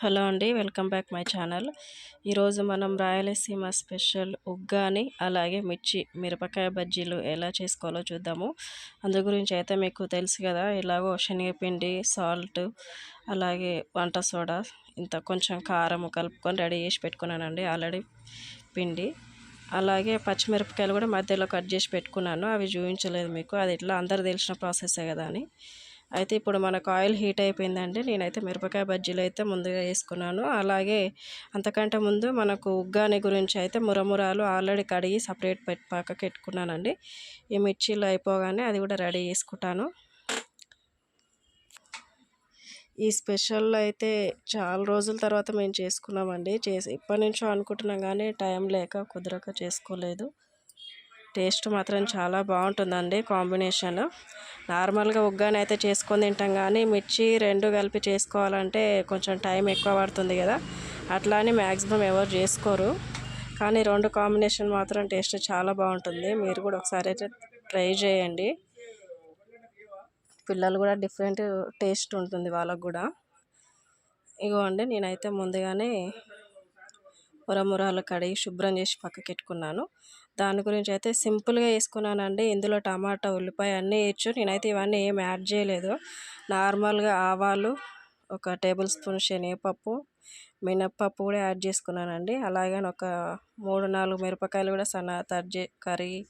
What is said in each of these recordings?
Hello అండి welcome back my channel. ఈరోజు మనం రాయలసీమ స్పెషల్ ఉగ్గాని అలాగే మిర్చి మిరపకాయ బజ్జీలు ఎలా చేసుకోవాలో చూద్దాము. అందు గురించి అయితే మీకు తెలుసు కదా ఇలాగో శనగపిండి సాల్ట్ అలాగే వంట సోడా ఇంత కొంచెం కారం కలుపుకొని రెడీ చేసి పెట్టుకున్నానండి ఆల్రెడీ పిండి. అలాగే పచ్చిమిరపకాయలు కూడా మధ్యలో కట్ చేసి పెట్టుకున్నాను అవి చూపించలేదు మీకు అది ఇట్లా అందరు తెలిసిన ప్రాసెసే కదా అని. అయితే ఇప్పుడు మనకు ఆయిల్ హీట్ అయిపోయిందండి. నేనైతే మిరపకాయ బజ్జీలు అయితే ముందుగా వేసుకున్నాను. అలాగే అంతకంటే ముందు మనకు ఉగ్గాని గురించి అయితే మురమురాలు ఆల్రెడీ కడిగి సపరేట్ పెట్టి పక్కకి పెట్టుకున్నానండి. ఈ మిర్చీలు అయిపోగానే అది కూడా రెడీ చేసుకుంటాను. ఈ స్పెషల్ అయితే చాలా రోజుల తర్వాత మేము చేసుకున్నామండి. చేసి ఇప్పటి నుంచో అనుకుంటున్నాం కానీ టైం లేక కుదరక చేసుకోలేదు. టేస్ట్ మాత్రం చాలా బాగుంటుందండి కాంబినేషన్. నార్మల్గా ఉగ్గాని అయితే చేసుకొని తింటాం కానీ మిర్చి రెండు కలిపి చేసుకోవాలంటే కొంచెం టైం ఎక్కువ పడుతుంది కదా. అట్లా అని మ్యాక్సిమం ఎవరు చేసుకోరు. కానీ రెండు కాంబినేషన్ మాత్రం టేస్ట్ చాలా బాగుంటుంది. మీరు కూడా ఒకసారి అయితే ట్రై చేయండి. పిల్లలు కూడా డిఫరెంట్ టేస్ట్ ఉంటుంది వాళ్ళకు కూడా. ఇగో అండి నేనైతే ముందుగానే ఉరమురాలు కడిగి శుభ్రం చేసి పక్కకెట్టుకున్నాను. దాని గురించి అయితే సింపుల్గా వేసుకున్నానండి ఇందులో టమాటా ఉల్లిపాయ అన్నీ వేయచ్చు. నేనైతే ఇవన్నీ ఏం యాడ్ చేయలేదు. నార్మల్గా ఆవాలు ఒక టేబుల్ స్పూన్ శనగపప్పు మినప్పప్పు కూడా యాడ్ చేసుకున్నానండి. అలాగే ఒక మూడు నాలుగు మిరపకాయలు కూడా సన్న తరిగి కరిగి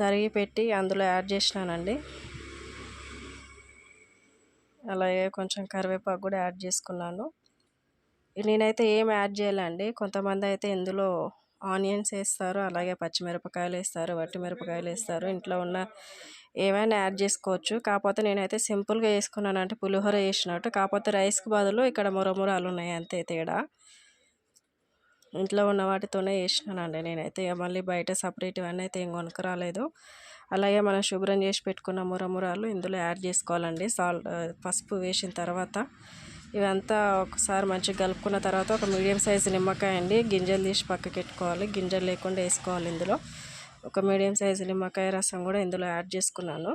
తరిగి పెట్టి అందులో యాడ్ చేసినానండి. అలాగే కొంచెం కరివేపాకు కూడా యాడ్ చేసుకున్నాను. నేనైతే ఏం యాడ్ చేయాలండి? కొంతమంది అయితే ఇందులో ఆనియన్స్ వేస్తారు అలాగే పచ్చిమిరపకాయలు వేస్తారు వట్టి మిరపకాయలు వేస్తారు ఇంట్లో ఉన్న ఏమైనా యాడ్ చేసుకోవచ్చు. కాకపోతే నేనైతే సింపుల్గా వేసుకున్నాను అంటే పులిహోర వేసినట్టు కాకపోతే రైస్కి బదులు ఇక్కడ మురమురాలు ఉన్నాయి అంతే తేడా. ఇంట్లో ఉన్న వాటితోనే వేసినానండి నేనైతే. మళ్ళీ బయట సపరేట్ ఇవన్నీ అయితే ఏం కొనుక్కరాలేదు. అలాగే మనం శుభ్రం చేసి పెట్టుకున్న మురమురాలు ఇందులో యాడ్ చేసుకోవాలండి. సాల్ట్ పసుపు వేసిన తర్వాత ఇవంతా ఒకసారి మంచిగా కలుపుకున్న తర్వాత ఒక మీడియం సైజు నిమ్మకాయ అండి. గింజలు తీసి పక్కకి పెట్టుకోవాలి. గింజలు లేకుండా వేసుకోవాలి ఇందులో. ఒక మీడియం సైజు నిమ్మకాయ రసం కూడా ఇందులో యాడ్ చేసుకున్నాను.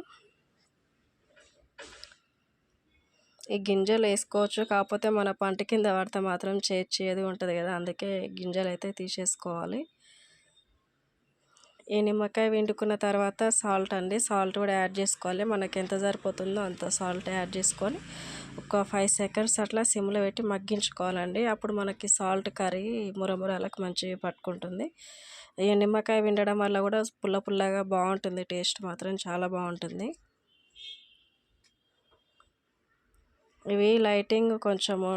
ఈ గింజలు వేసుకోవచ్చు. కాకపోతే మన పంట కింద పడితే మాత్రం చేదు ఉంటుంది కదా అందుకే గింజలు అయితే తీసేసుకోవాలి. ఈ నిమ్మకాయ వండుకున్న తర్వాత సాల్ట్ అండి. సాల్ట్ కూడా యాడ్ చేసుకోవాలి. మనకి ఎంత సరిపోతుందో అంత సాల్ట్ యాడ్ చేసుకొని ఒక ఫైవ్ సెకండ్స్ అట్లా సిమ్లో పెట్టి మగ్గించుకోవాలండి. అప్పుడు మనకి సాల్ట్ కర్రీ మురమురాలకు మంచిగా పట్టుకుంటుంది. ఈ నిమ్మకాయ విండడం వల్ల కూడా పుల్ల పుల్లగా బాగుంటుంది. టేస్ట్ మాత్రం చాలా బాగుంటుంది. ఇవి లైటింగ్ కొంచెము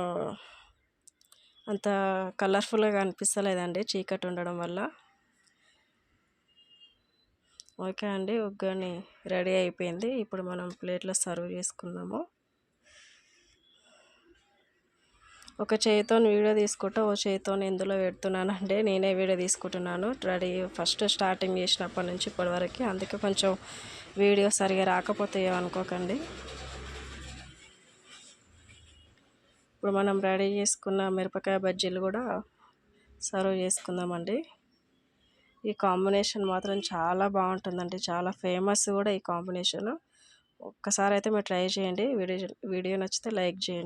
అంత కలర్ఫుల్గా అనిపిస్తలేదండి చీకటి ఉండడం వల్ల. ఓకే అండి ఉగ్గని రెడీ అయిపోయింది. ఇప్పుడు మనం ప్లేట్లో సర్వ్ చేసుకుందాము. ఒక చేయితో వీడియో తీసుకుంటా ఓ చేయితో ఇందులో పెడుతున్నానంటే నేనే వీడియో తీసుకుంటున్నాను. రెడీ ఫస్ట్ స్టార్టింగ్ చేసినప్పటి నుంచి ఇప్పటివరకు అందుకే కొంచెం వీడియో సరిగా రాకపోతే ఏమనుకోకండి. ఇప్పుడు మనం రెడీ చేసుకున్న మిరపకాయ బజ్జీలు కూడా సర్వ్ చేసుకుందామండి. ఈ కాంబినేషన్ మాత్రం చాలా బాగుంటుందండి. చాలా ఫేమస్ కూడా ఈ కాంబినేషన్. ఒక్కసారి అయితే మీరు ట్రై చేయండి. వీడియో వీడియో నచ్చితే లైక్ చేయండి.